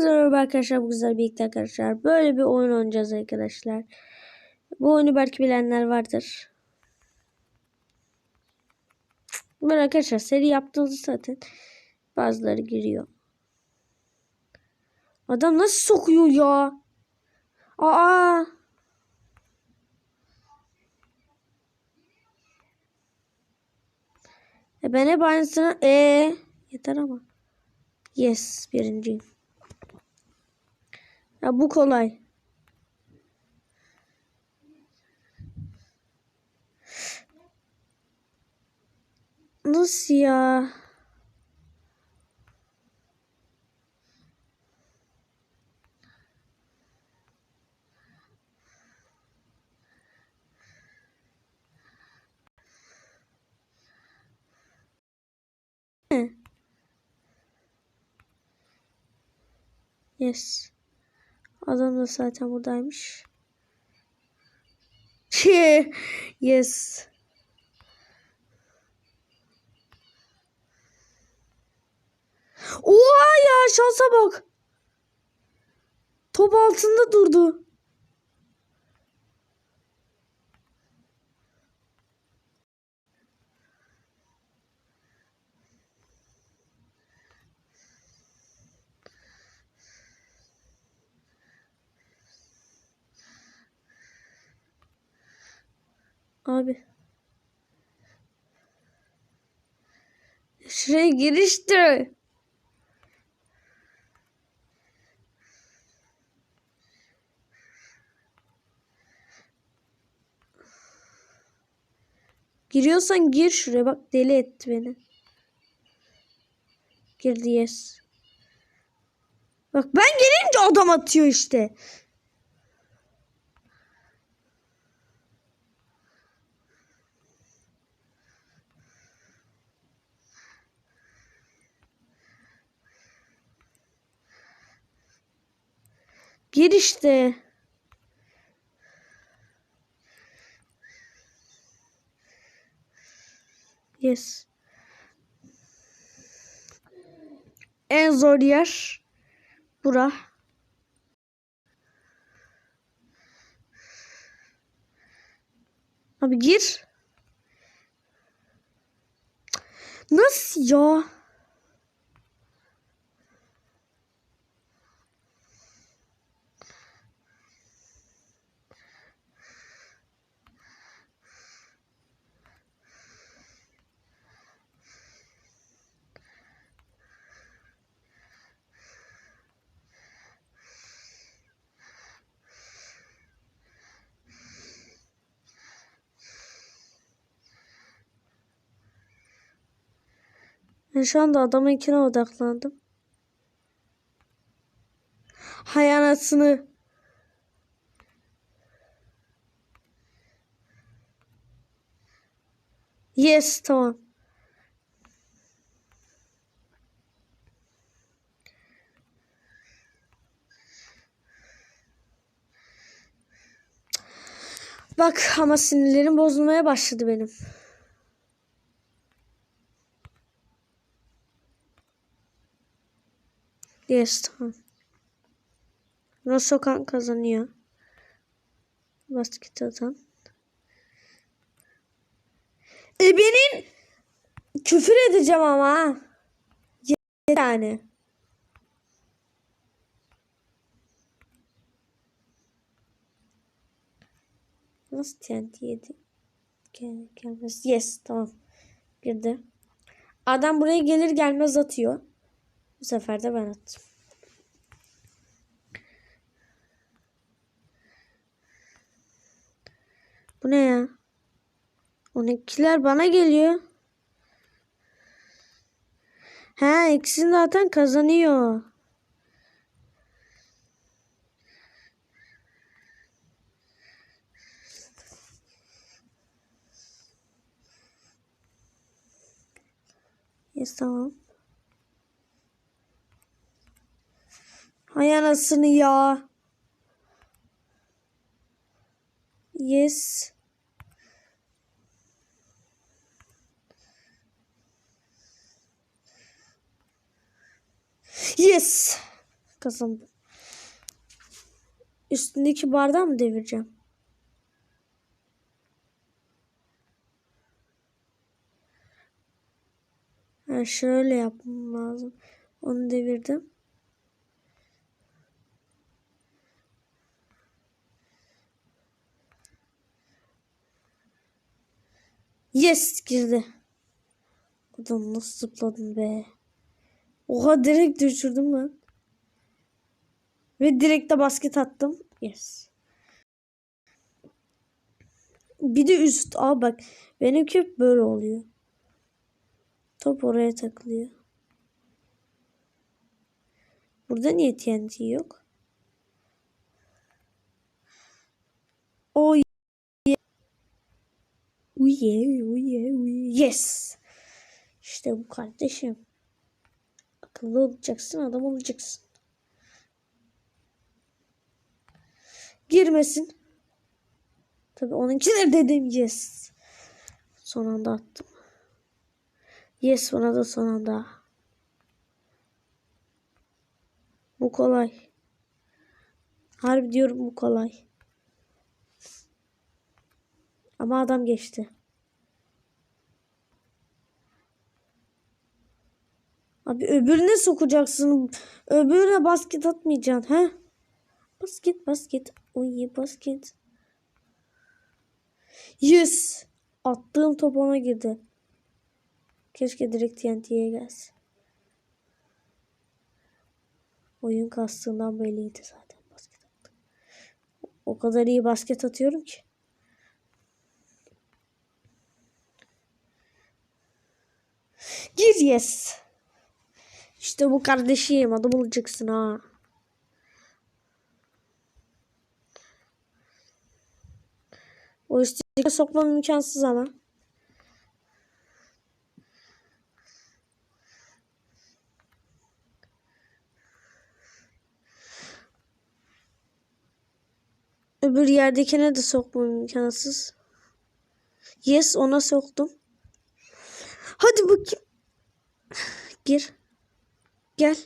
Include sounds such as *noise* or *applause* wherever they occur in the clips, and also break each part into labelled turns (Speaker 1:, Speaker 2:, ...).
Speaker 1: Herkese merhaba arkadaşlar. Bu güzel birlikte arkadaşlar. Böyle bir oyun oynayacağız arkadaşlar. Bu oyunu belki bilenler vardır. Böyle arkadaşlar seri yaptığınızı zaten bazıları giriyor. Adam nasıl sokuyor ya? Aa! E ben hep aynısını... E yeter ama. Yes birinciyim. Ya bu kolay. Nasıl ya? Yes. Adam da zaten buradaymış. yes. Oha ya şansa bak. Top altında durdu. Abi. Şuraya girişti. Giriyorsan gir şuraya bak deli etti beni. Girdi yes. Bak ben gelince adam atıyor işte. Gir işte. Yes. En zor yer bura. Abi gir. Nasıl ya? Ben şu anda adamın ikine odaklandım. Hay anasını. Yes tamam. Bak ama sinirlerim bozulmaya başladı benim. Yes tamam. Rosokan kazanıyor. Basket atan. E benim küfür edeceğim ama. Yani. Nasıl TNT yedi? Gel. Yes tamam. Girdi. Adam buraya gelir gelmez atıyor. Bu sefer de ben attım. Bu ne ya? Onunkiler bana geliyor. He ikisini zaten kazanıyor. Yes tamam. Hay anasını ya. Yes. Yes. Kazandım. Üstündeki bardağı mı devireceğim? Ha, şöyle yapmam lazım. Onu devirdim. Yes girdi. Adam nasıl zıpladın be. Oha direkt düşürdüm lan. Ve direkt de basket attım. Yes. Bir de üst. Aa bak. Benimki böyle oluyor. Top oraya takılıyor. Burada niye TNT yok? O Uye, uye, uye. Yes. İşte bu kardeşim. Akıllı olacaksın, adam olacaksın. Girmesin. Tabii onunkiler dedim yes. Son anda attım. Yes bana da son anda. Bu kolay. Harbi diyorum bu kolay. Ama adam geçti. Abi öbürüne sokacaksın. Öbürüne basket atmayacaksın. He? Basket basket. Oy basket. Yes. Attığım top ona girdi. Keşke direkt TNT'ye gelsin. Oyun kastığından belliydi zaten basket attım. O kadar iyi basket atıyorum ki. Gir yes. İşte bu kardeşim adam olacaksın ha. O üstüne sokmam imkansız ama. Öbür yerdekine de sokmam imkansız. Yes ona soktum. Hadi bakayım. Gir. Gel.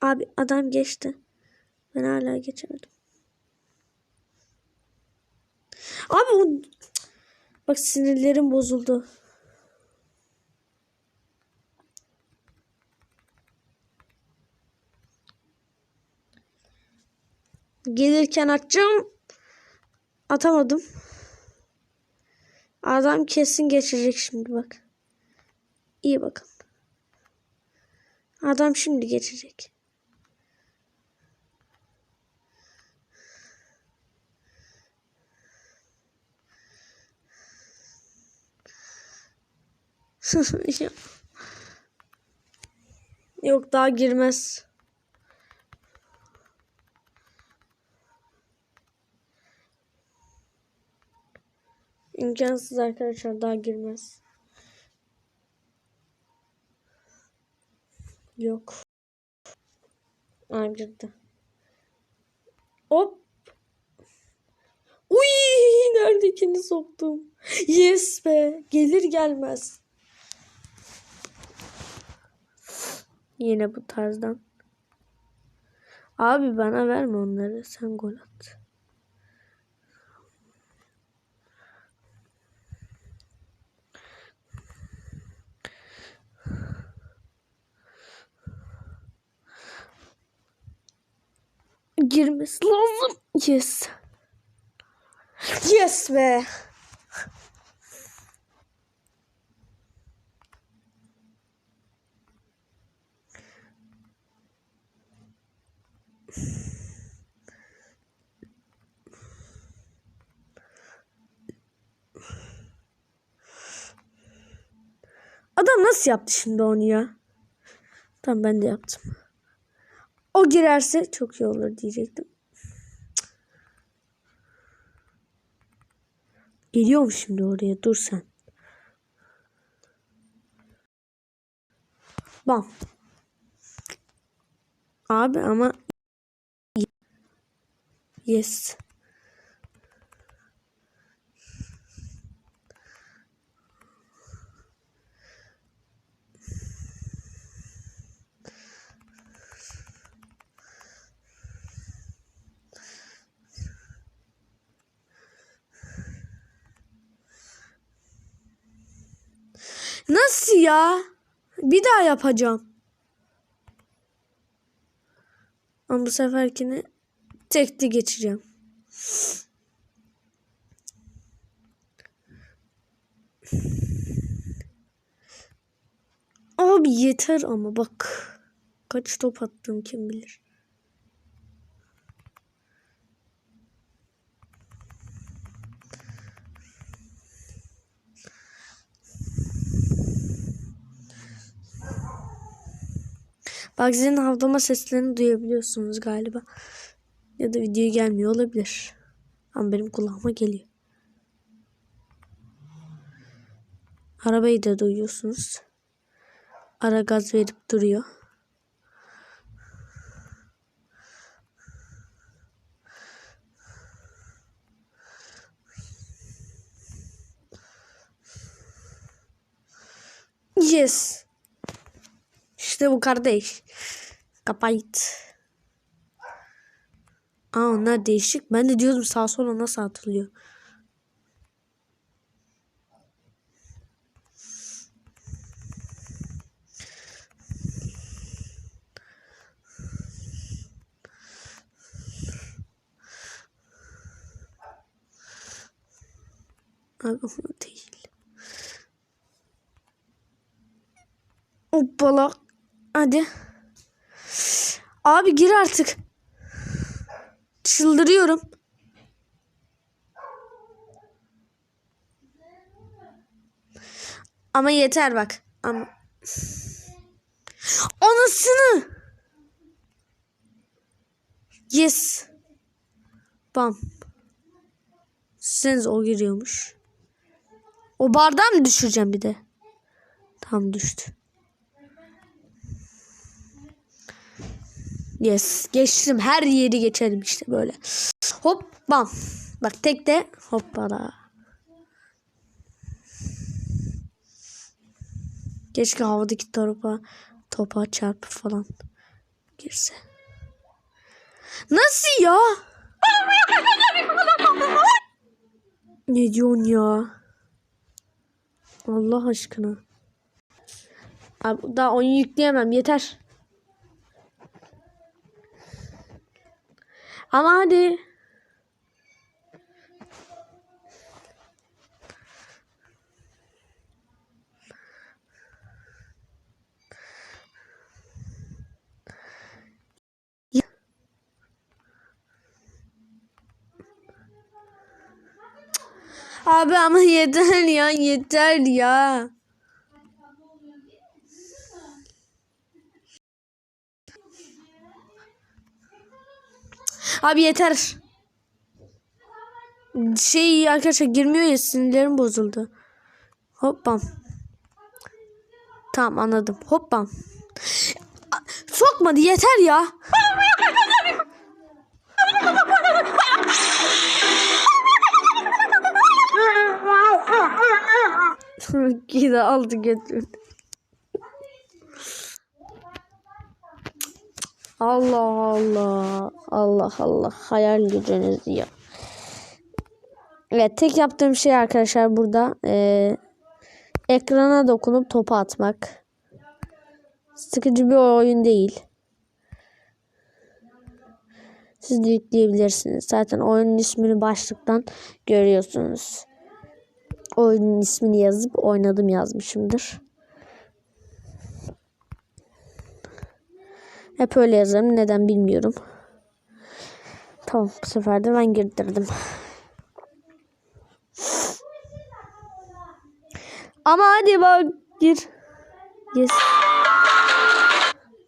Speaker 1: Abi adam geçti. Ben hala geçemedim. Abi o... Bak sinirlerim bozuldu. Gelirken atacağım. Atamadım. Adam kesin geçecek şimdi bak. İyi bakın. Adam şimdi geçecek. *laughs* Yok daha girmez. İmkansız arkadaşlar daha girmez. Yok. Aa girdi. Hop. Uy neredekini soktum. Yes be. Gelir gelmez. Yine bu tarzdan. Abi bana verme onları. Sen gol at. Girmesi lazım. Yes. Yes be. Adam nasıl yaptı şimdi onu ya? Tamam ben de yaptım. O girerse çok iyi olur diyecektim. Geliyorum şimdi oraya dur sen. Bam. Abi ama yes. Nasıl ya? Bir daha yapacağım. Ama bu seferkini tekli geçeceğim. Abi yeter ama bak. Kaç top attım kim bilir. Bak sizin havlama seslerini duyabiliyorsunuz galiba. Ya da video gelmiyor olabilir. Ama benim kulağıma geliyor. Arabayı da duyuyorsunuz. Ara gaz verip duruyor. Yes. İşte bu kardeş. Kapayt. Aa onlar değişik. Ben de diyordum sağ sola nasıl atılıyor. Değil. Hoppala. Hadi. Abi gir artık. Çıldırıyorum. Ama yeter bak. Ama... Anasını. Yes. Bam. Seniz o giriyormuş. O bardağı mı düşüreceğim bir de? Tam düştü. Yes. Geçtim. Her yeri geçerim işte böyle. Hop bam. Bak tek de hoppala. Keşke havadaki topa topa çarpı falan girse. Nasıl ya? ne diyorsun ya? Allah aşkına. Abi daha oyun yükleyemem yeter. Ama hadi. Abi ama yeter ya yeter ya. Abi yeter. Şey arkadaşlar girmiyor ya sinirlerim bozuldu. Hoppam. Tamam anladım. Hoppam. Sokmadı yeter ya. *laughs* Gide aldı götürdü. Allah Allah. Allah Allah. Hayal gücünüz ya. Evet tek yaptığım şey arkadaşlar burada e, ekrana dokunup topu atmak. Sıkıcı bir oyun değil. Siz de yükleyebilirsiniz. Zaten oyunun ismini başlıktan görüyorsunuz. Oyunun ismini yazıp oynadım yazmışımdır. Hep öyle yazarım. Neden bilmiyorum. Tamam bu sefer de ben girdirdim. Ama hadi bak gir. Yes.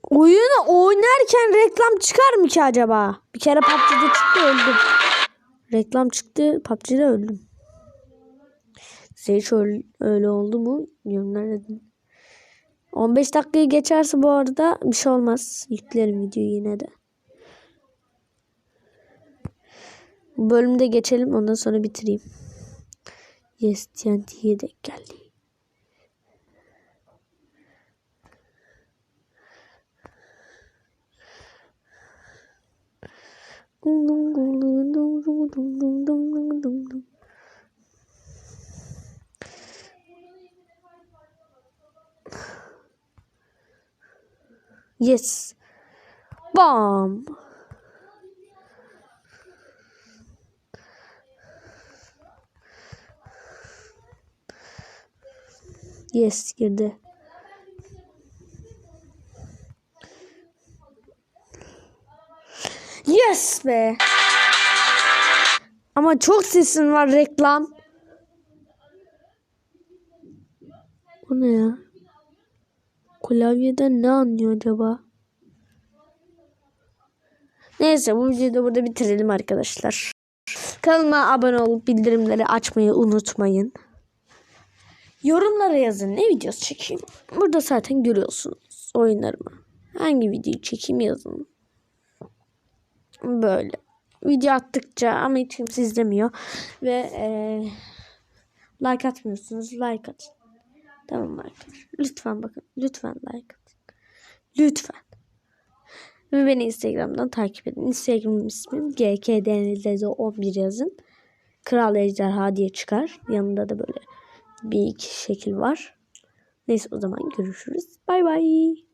Speaker 1: Oyunu oynarken reklam çıkar mı ki acaba? Bir kere PUBG'de çıktı öldüm. Reklam çıktı PUBG'de öldüm. Size hiç öyle, öyle oldu mu? Yorumlar edin. 15 dakikayı geçerse bu arada bir şey olmaz. Yüklerim videoyu yine de. Bu bölümde geçelim ondan sonra bitireyim. Yes TNT'ye de geldi. Yes. Bam. Yes girdi. Yes be. Ama çok sesin var reklam. Bu ne ya? Klavyeden ne anlıyor acaba? Neyse bu videoyu da burada bitirelim arkadaşlar. Kanalıma abone olup bildirimleri açmayı unutmayın. Yorumlara yazın ne videosu çekeyim. Burada zaten görüyorsunuz oyunlarımı. Hangi videoyu çekeyim yazın. Böyle. Video attıkça ama hiç kimse izlemiyor. Ve eee, like atmıyorsunuz. Like atın. Tamam arkadaşlar. Lütfen bakın. Lütfen like atın. Lütfen. Ve beni Instagram'dan takip edin. Instagram ismim gkdnz11 yazın. Kral Ejderha diye çıkar. Yanında da böyle bir iki şekil var. Neyse o zaman görüşürüz. Bay bay.